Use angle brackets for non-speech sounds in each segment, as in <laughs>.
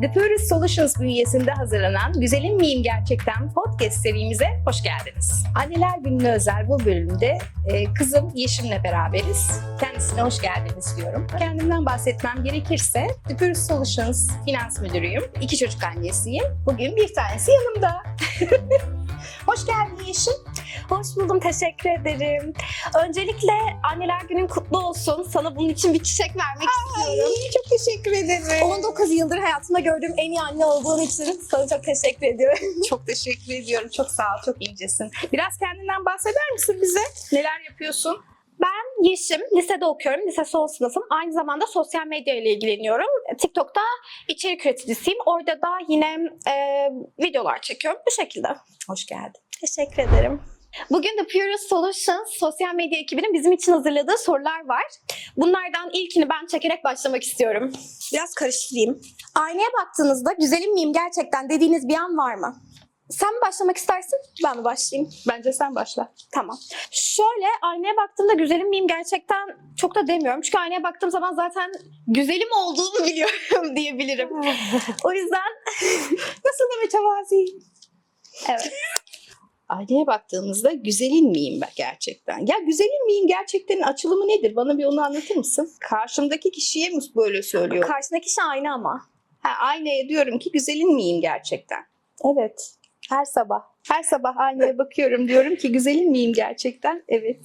The Purist Solutions bünyesinde hazırlanan Güzelim Miyim Gerçekten podcast serimize hoş geldiniz. Anneler Günü'ne özel bu bölümde e, kızım Yeşim'le beraberiz. Kendisine hoş geldiniz diyorum. Kendimden bahsetmem gerekirse The Purist Solutions finans müdürüyüm. İki çocuk annesiyim. Bugün bir tanesi yanımda. <laughs> hoş geldin Yeşim. Hoş buldum, teşekkür ederim. Öncelikle anneler günün kutlu olsun. Sana bunun için bir çiçek vermek istiyorum. Ay, çok teşekkür ederim. 19 yıldır hayatımda gördüğüm en iyi anne olduğun için sana çok teşekkür ediyorum. <laughs> Çok teşekkür ediyorum. Çok sağ ol. Çok incesin. Biraz kendinden bahseder misin bize? Neler yapıyorsun? Ben Yeşim, lisede okuyorum. Lise son sınıfım. Aynı zamanda sosyal medya ile ilgileniyorum. TikTok'ta içerik üreticisiyim. Orada da yine e, videolar çekiyorum. Bu şekilde. Hoş geldin. Teşekkür ederim. Bugün de Purist Solutions sosyal medya ekibinin bizim için hazırladığı sorular var. Bunlardan ilkini ben çekerek başlamak istiyorum. Biraz karıştırayım. Aynaya baktığınızda güzelim miyim gerçekten dediğiniz bir an var mı? Sen mi başlamak istersin? Ben mi başlayayım? Bence sen başla. Tamam. Şöyle aynaya baktığımda güzelim miyim gerçekten çok da demiyorum. Çünkü aynaya baktığım zaman zaten güzelim olduğumu <laughs> biliyorum diyebilirim. <laughs> o yüzden <laughs> Nasıl da mütevazi. evet. Aynaya baktığımızda güzelim miyim ben gerçekten? Ya güzelim miyim gerçekten açılımı nedir? Bana bir onu anlatır mısın? Karşımdaki kişiye mi böyle söylüyorum? Karşındaki kişi aynı ama. Ha, aynaya diyorum ki güzelim miyim gerçekten? Evet. Her sabah. Her sabah aynaya bakıyorum diyorum ki güzelim miyim gerçekten? Evet.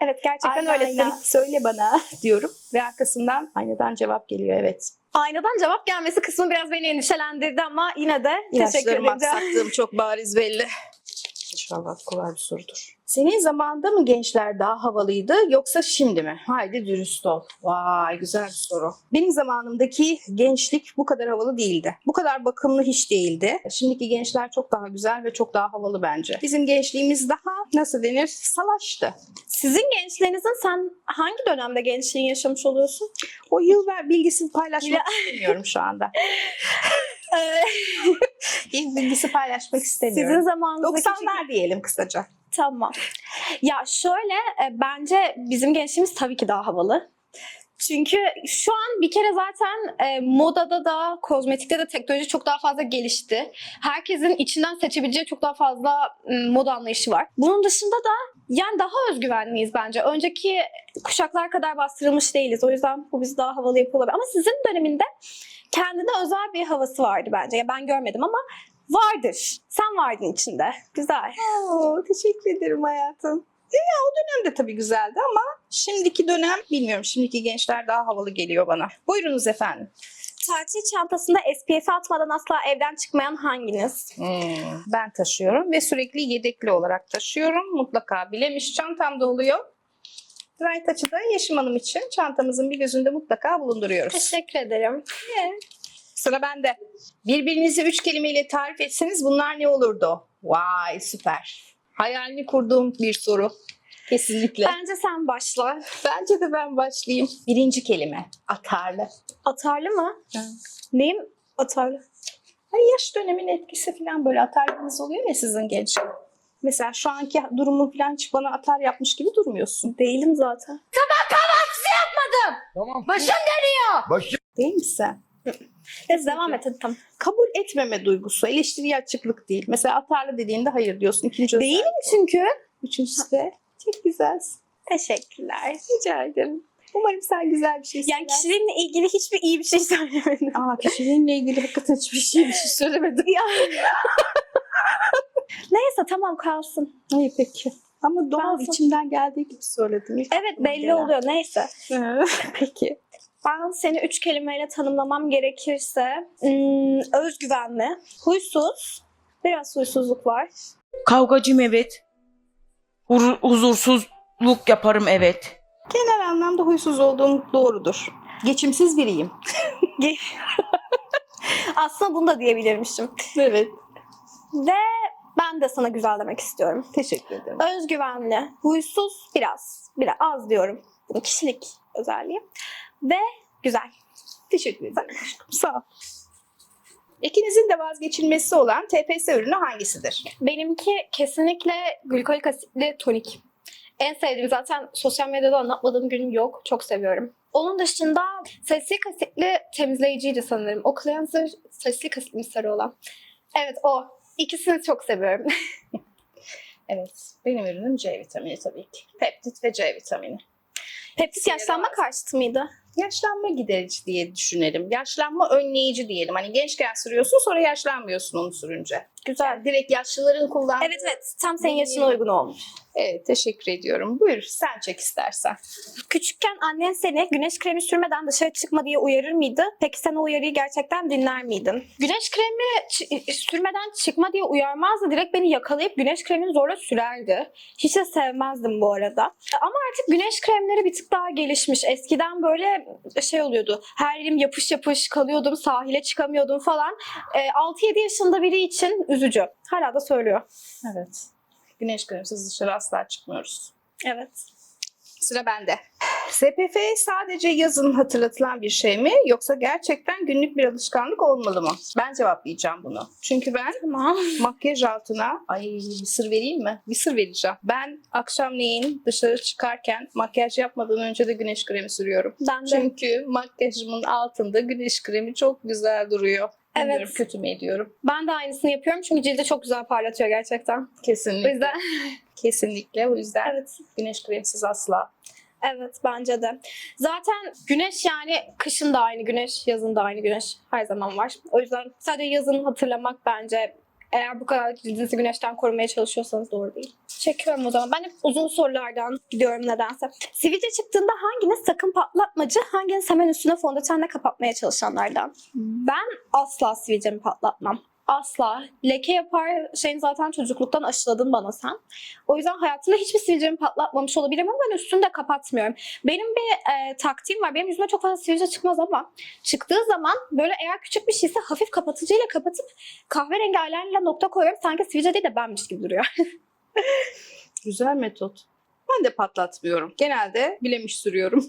Evet gerçekten Ayna, öylesin. söyle bana <laughs> diyorum ve arkasından aynadan cevap geliyor evet. Aynadan cevap gelmesi kısmı biraz beni endişelendirdi ama yine de teşekkür ederim. aksattığım çok bariz belli. İnşallah kolay bir sorudur. Senin zamanında mı gençler daha havalıydı yoksa şimdi mi? Haydi dürüst ol. Vay güzel bir soru. Benim zamanımdaki gençlik bu kadar havalı değildi. Bu kadar bakımlı hiç değildi. Şimdiki gençler çok daha güzel ve çok daha havalı bence. Bizim gençliğimiz daha nasıl denir? Salaştı. Sizin gençlerinizin sen hangi dönemde gençliğini yaşamış oluyorsun? O yıl ver bilgisini paylaşmak istemiyorum şu anda. <laughs> <laughs> Yıl bilgisi paylaşmak istemiyorum. Sizin zamanınızdaki 90'lar diyelim kısaca. Tamam. Ya şöyle e, bence bizim gençliğimiz tabii ki daha havalı. Çünkü şu an bir kere zaten e, modada da, kozmetikte de teknoloji çok daha fazla gelişti. Herkesin içinden seçebileceği çok daha fazla m, moda anlayışı var. Bunun dışında da yani daha özgüvenliyiz bence. Önceki kuşaklar kadar bastırılmış değiliz. O yüzden bu bizi daha havalı yapıyor olabilir. Ama sizin döneminde kendine özel bir havası vardı bence. Ya ben görmedim ama vardır. Sen vardın içinde. Güzel. Oo, teşekkür ederim hayatım. Ya o dönem de tabii güzeldi ama şimdiki dönem bilmiyorum. Şimdiki gençler daha havalı geliyor bana. Buyurunuz efendim. Tatil çantasında SPF atmadan asla evden çıkmayan hanginiz? Hmm, Ben taşıyorum ve sürekli yedekli olarak taşıyorum. Mutlaka bilemiş çantamda oluyor. Dry Touch'ı da Yeşim Hanım için çantamızın bir gözünde mutlaka bulunduruyoruz. Teşekkür ederim. Sıra bende. Birbirinizi üç kelimeyle tarif etseniz bunlar ne olurdu? Vay süper. Hayalini kurduğum bir soru. Kesinlikle. Bence sen başla. Bence de ben başlayayım. Birinci kelime. Atarlı. Atarlı mı? Hı. Neyim atarlı? Hani yaş dönemin etkisi falan böyle atarlığınız oluyor ya sizin gençken. Mesela şu anki durumun falan hiç bana atar yapmış gibi durmuyorsun. Değilim zaten. Tamam. Başım dönüyor. Başım. Değil misin? Neyse devam et hadi tamam. Kabul etmeme duygusu, eleştiriye açıklık değil. Mesela atarlı dediğinde hayır diyorsun. İkinci özellik Değilim çünkü. Üçüncüsü de çok güzelsin. Teşekkürler. Rica ederim. Umarım sen güzel bir şey Yani söylersin. kişiliğinle ilgili hiçbir iyi bir şey söylemedim. Aa kişiliğinle ilgili hakikaten hiçbir şey bir şey söylemedim. Ya. Neyse tamam kalsın. İyi peki. Ama doğal Ben- içimden geldiği gibi söyledim. İlk Evet belli gelen. oluyor neyse. <laughs> peki. Ben seni üç kelimeyle tanımlamam gerekirse hmm, özgüvenli, huysuz, biraz huysuzluk var. Kavgacım evet. Hur- huzursuzluk yaparım evet. Genel anlamda huysuz olduğum doğrudur. Geçimsiz biriyim. <laughs> Aslında bunu da diyebilirmişim. Evet. Ve ben de sana güzel demek istiyorum. Teşekkür ederim. Özgüvenli, huysuz biraz, biraz az diyorum. Bu kişilik özelliği. Ve güzel. Teşekkür ederim. Sağ ol. İkinizin de vazgeçilmesi olan TPS ürünü hangisidir? Benimki kesinlikle glikolik asitli tonik. En sevdiğim zaten sosyal medyada anlatmadığım günüm yok. Çok seviyorum. Onun dışında salisylik asitli temizleyiciydi sanırım. O cleanser salisylik asitli sarı olan. Evet o. İkisini çok seviyorum. <laughs> Evet. Benim ürünüm C vitamini tabii ki. Peptit ve C vitamini. Peptit yaşlanma karşıtı mıydı? Yaşlanma giderici diye düşünelim. Yaşlanma önleyici diyelim. Hani gençken sürüyorsun sonra yaşlanmıyorsun onu sürünce. Güzel. Yani direkt yaşlıların kullandığı. Evet evet. Tam senin yaşına uygun olmuş. Evet teşekkür ediyorum. Buyur sen çek istersen. Küçükken annen seni güneş kremi sürmeden dışarı çıkma diye uyarır mıydı? Peki sen o uyarıyı gerçekten dinler miydin? Güneş kremi sürmeden çıkma diye uyarmazdı. Direkt beni yakalayıp güneş kremini zorla sürerdi. Hiç de sevmezdim bu arada. Ama artık güneş kremleri bir tık daha gelişmiş. Eskiden böyle şey oluyordu. Her yerim yapış yapış kalıyordum. Sahile çıkamıyordum falan. Ee, 6-7 yaşında biri için üzücü. Hala da söylüyor. Evet. Güneş kremsiz dışarı asla çıkmıyoruz. Evet. Sıra bende. SPF sadece yazın hatırlatılan bir şey mi yoksa gerçekten günlük bir alışkanlık olmalı mı? Ben cevaplayacağım bunu. Çünkü ben Tamam. makyaj altına ay bir sır vereyim mi? Bir sır vereceğim. Ben akşamleyin dışarı çıkarken makyaj yapmadan önce de güneş kremi sürüyorum. Ben de. Çünkü makyajımın altında güneş kremi çok güzel duruyor. Evet. Bilmiyorum, kötü mü ediyorum? Ben de aynısını yapıyorum çünkü cildi çok güzel parlatıyor gerçekten. O Kesinlikle. yüzden <laughs> Kesinlikle. O yüzden evet. güneş kremsiz asla. Evet bence de. Zaten güneş yani kışın da aynı güneş, yazın da aynı güneş her zaman var. O yüzden sadece yazın hatırlamak bence eğer bu kadar cildinizi güneşten korumaya çalışıyorsanız doğru değil. Çekiyorum o zaman. Ben hep uzun sorulardan gidiyorum nedense. Sivilce çıktığında hanginiz sakın patlatmacı, hanginiz hemen üstüne fondötenle kapatmaya çalışanlardan? Ben asla sivilcemi patlatmam. Asla. Leke yapar şeyin zaten çocukluktan aşıladın bana sen. O yüzden hayatımda hiçbir sivilcemi patlatmamış olabilirim ama ben üstünü de kapatmıyorum. Benim bir e, taktiğim var. Benim yüzüme çok fazla sivilce çıkmaz ama çıktığı zaman böyle eğer küçük bir şeyse hafif kapatıcıyla kapatıp kahverengi eyelinerle nokta koyuyorum. Sanki sivilce değil de benmiş gibi duruyor. <laughs> Güzel metot. Ben de patlatmıyorum. Genelde bilemiş sürüyorum.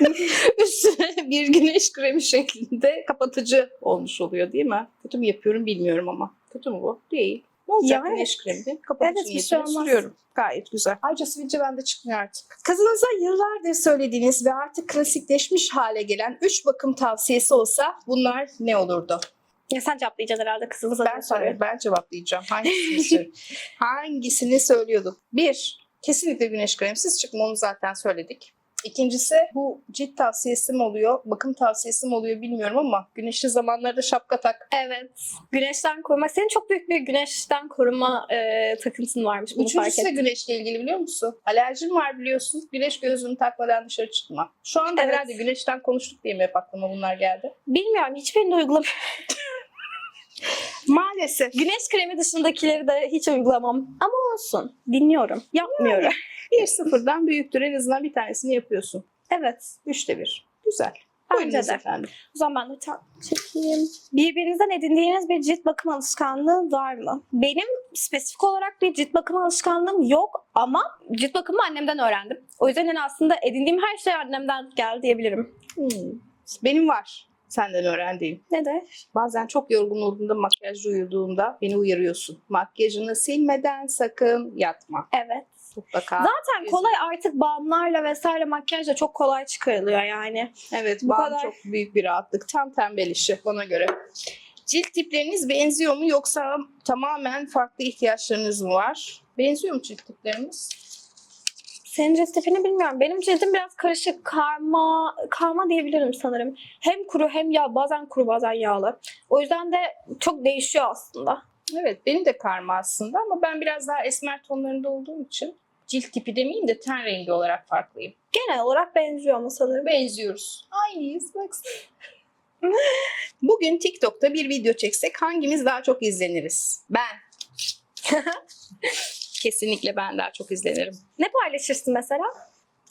<laughs> Üstüne bir güneş kremi şeklinde kapatıcı olmuş oluyor değil mi? Kötü mü yapıyorum bilmiyorum ama. Kötü mü bu? Değil. Ne olacak Yani. güneş kremi? Kapatıcı Evet, bir şey niyetine olmaz. sürüyorum. Gayet güzel. Ayrıca sivilce bende çıkmıyor artık. Kızınıza yıllardır söylediğiniz ve artık klasikleşmiş hale gelen 3 bakım tavsiyesi olsa bunlar ne olurdu? ya sen cevaplayacaksın herhalde kızınıza Ben soruyorum. ben cevaplayacağım. Hangisini, <laughs> Hangisini söylüyorduk? Bir, kesinlikle güneş kremsiz çıkma onu zaten söyledik. İkincisi bu cilt tavsiyesi mi oluyor, bakım tavsiyesi mi oluyor bilmiyorum ama güneşli zamanlarda şapka tak. Evet. Güneşten korumak. Senin çok büyük bir güneşten koruma e, takıntın varmış. Bunu fark Üçüncüsü de ettim. güneşle ilgili biliyor musun? Alerjim var biliyorsun. Güneş gözlüğünü takmadan dışarı çıkma. Şu anda Evet. herhalde güneşten konuştuk diye mi hep aklıma bunlar geldi? Bilmiyorum. Hiçbirini uygulamıyorum. <laughs> Maalesef. Güneş kremi dışındakileri de hiç uygulamam. Ama olsun. Dinliyorum. Yapmıyorum. Bir sıfırdan büyüktür en azından bir tanesini yapıyorsun. Evet. Üçte bir. Güzel. Bence de. efendim. O zaman ben de tam çekeyim. Birbirinizden edindiğiniz bir cilt bakım alışkanlığı var mı? Benim spesifik olarak bir cilt bakım alışkanlığım yok ama cilt bakımı annemden öğrendim. O yüzden yani aslında edindiğim her şey annemden geldi diyebilirim. Hmm. Benim var senden öğrendiğim. Ne de? Bazen çok yorgun olduğumda makyajlı uyuduğumda beni uyarıyorsun. Makyajını silmeden sakın yatma. Evet. Mutlaka. Zaten kolay artık balmlarla vesaire makyajla çok kolay çıkarılıyor yani. Evet Bu bu kadar. çok büyük bir rahatlık. Tam tembel işi bana göre. Cilt tipleriniz benziyor mu yoksa tamamen farklı ihtiyaçlarınız mı var? Benziyor mu cilt tiplerimiz? Senin cilt tipini bilmiyorum. Benim cildim biraz karışık, karma, karma diyebilirim sanırım. Hem kuru hem yağ, bazen kuru bazen yağlı. O yüzden de çok değişiyor aslında. Evet benim de karma aslında ama ben biraz daha esmer tonlarında olduğum için cilt tipi demeyeyim de ten rengi olarak farklıyım. Genel olarak benziyor ama sanırım. benziyoruz. Aynıyız baksana. <laughs> Bugün TikTok'ta bir video çeksek hangimiz daha çok izleniriz? Ben. <laughs> Kesinlikle ben daha çok izlenirim. Ne paylaşırsın mesela?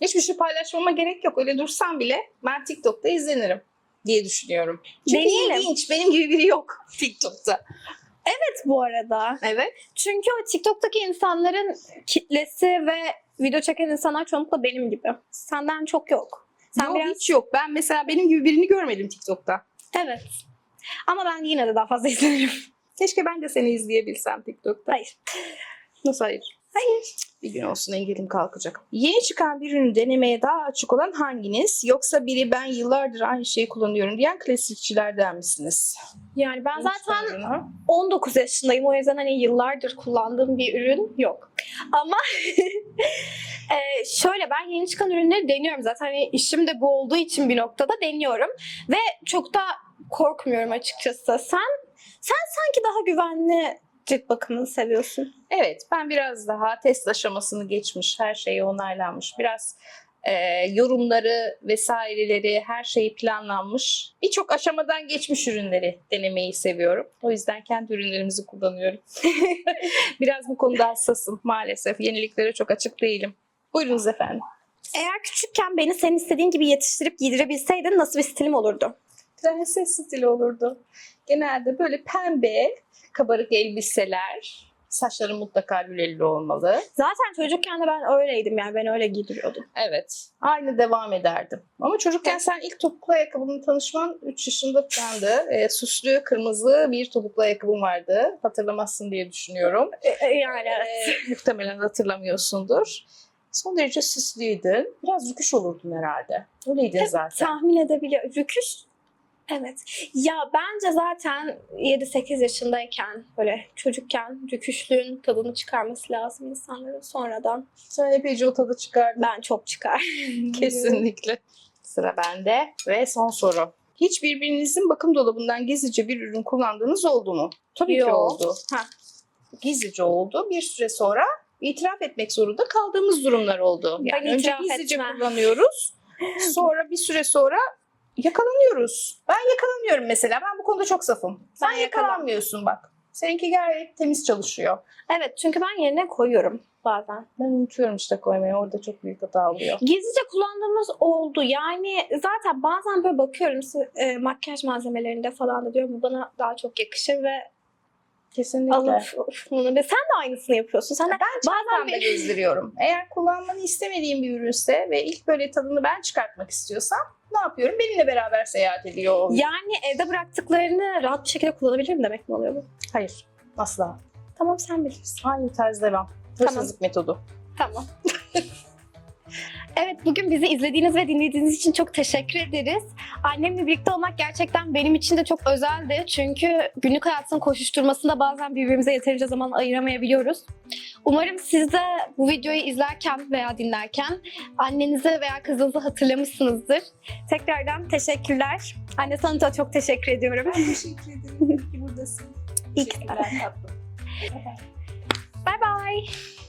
Hiçbir şey paylaşmama gerek yok. Öyle dursam bile ben TikTok'ta izlenirim diye düşünüyorum. Çünkü Deneyelim. ilginç. Benim gibi biri yok <laughs> TikTok'ta. Evet bu arada. Evet. Çünkü o TikTok'taki insanların kitlesi ve video çeken insanlar çoğunlukla benim gibi. Senden çok yok. Sen yok, biraz... hiç yok. Ben mesela benim gibi birini görmedim TikTok'ta. Evet. Ama ben yine de daha fazla <laughs> izlenirim. Keşke ben de seni izleyebilsem TikTok'ta. Hayır. Nasıl hayır? Hayır. Bir gün olsun engelim kalkacak. Yeni çıkan bir ürünü denemeye daha açık olan hanginiz? Yoksa biri ben yıllardır aynı şeyi kullanıyorum diyen klasikçilerden misiniz? Yani ben Yeni zaten. 19 19 yaşındayım. O yüzden hani yıllardır kullandığım bir ürün yok. Ama <laughs> e, şöyle ben yeni çıkan ürünleri deniyorum. Zaten hani işim de bu olduğu için bir noktada deniyorum. Ve çok da korkmuyorum açıkçası. Sen sen sanki daha güvenli cilt bakımını seviyorsun. Evet, ben biraz daha test aşamasını geçmiş, her şeyi onaylanmış, biraz e, yorumları vesaireleri, her şeyi planlanmış. Birçok aşamadan geçmiş ürünleri denemeyi seviyorum. O yüzden kendi ürünlerimizi kullanıyorum. <laughs> biraz bu konuda hassasım maalesef. Yeniliklere çok açık değilim. Buyurunuz efendim. Eğer küçükken beni senin istediğin gibi yetiştirip giydirebilseydin nasıl bir stilim olurdu? Prenses stili olurdu. Genelde böyle pembe, kabarık elbiseler. Saçları mutlaka lüleli olmalı. Zaten çocukken de ben öyleydim yani ben öyle giydiriyordum. Evet. Aynı devam ederdim. Ama çocukken sen ilk topuklu ayakkabımla tanışman 3 yaşında falandı. E, süslü kırmızı bir topuklu ayakkabım vardı. Hatırlamazsın diye düşünüyorum. yani E, <laughs> muhtemelen hatırlamıyorsundur. Son derece süslüydün. Biraz rüküş olurdun herhalde. Öyleydin zaten. tahmin edebiliyorum. Rüküş Evet. Ya bence zaten 7-8 yaşındayken böyle çocukken rüküşlüğün tadını çıkarması lazım insanların sonradan. Sen epeyce o tadı çıkardın. Ben çok çıkar. <laughs> Kesinlikle. Sıra bende ve son soru. Hiç birbirinizin bakım dolabından gizlice bir ürün kullandığınız oldu mu? Tabii ki Yok. oldu. Ha. Gizlice oldu. Bir süre sonra itiraf etmek zorunda kaldığımız durumlar oldu. Ben Yani önce itiraf gizlice etmem. kullanıyoruz. <laughs> Sonra bir süre sonra yakalanıyoruz. Ben yakalanıyorum mesela. Ben bu konuda çok safım. Sen Ben yakalan- yakalanmıyorsun bak. Seninki gayet temiz çalışıyor. Evet çünkü ben yerine koyuyorum bazen. Ben unutuyorum işte koymayı. Orada çok büyük hata oluyor. Gizlice kullandığımız oldu. Yani zaten bazen böyle bakıyorum e, makyaj malzemelerinde falan da diyorum bu bana daha çok yakışır ve Kesinlikle. alıp bunu. Ve sen de aynısını yapıyorsun. Sen de Ben bazen bir- gezdiriyorum. Eğer kullanmanı istemediğim bir ürünse ve ilk böyle tadını ben çıkartmak istiyorsam ne yapıyorum? Benimle beraber seyahat ediyor. Yani evde bıraktıklarını rahat bir şekilde kullanabilirim demek mi oluyor bu? Hayır. Asla. Tamam sen bilirsin. Aynı tarz devam. Tamam. Hırsızlık metodu. Tamam. <laughs> evet bugün bizi izlediğiniz ve dinlediğiniz için çok teşekkür ederiz. Annemle birlikte olmak gerçekten benim için de çok özeldi. Çünkü günlük hayatın koşuşturmasında bazen birbirimize yeterince zaman ayıramayabiliyoruz. Umarım siz de bu videoyu izlerken veya dinlerken annenizi veya kızınızı hatırlamışsınızdır. Tekrardan teşekkürler. Anne sana da çok teşekkür ediyorum. Teşekkür ederim. İyi ki buradasın. İyi ki- Teşekkürler tatlım. Bye bye.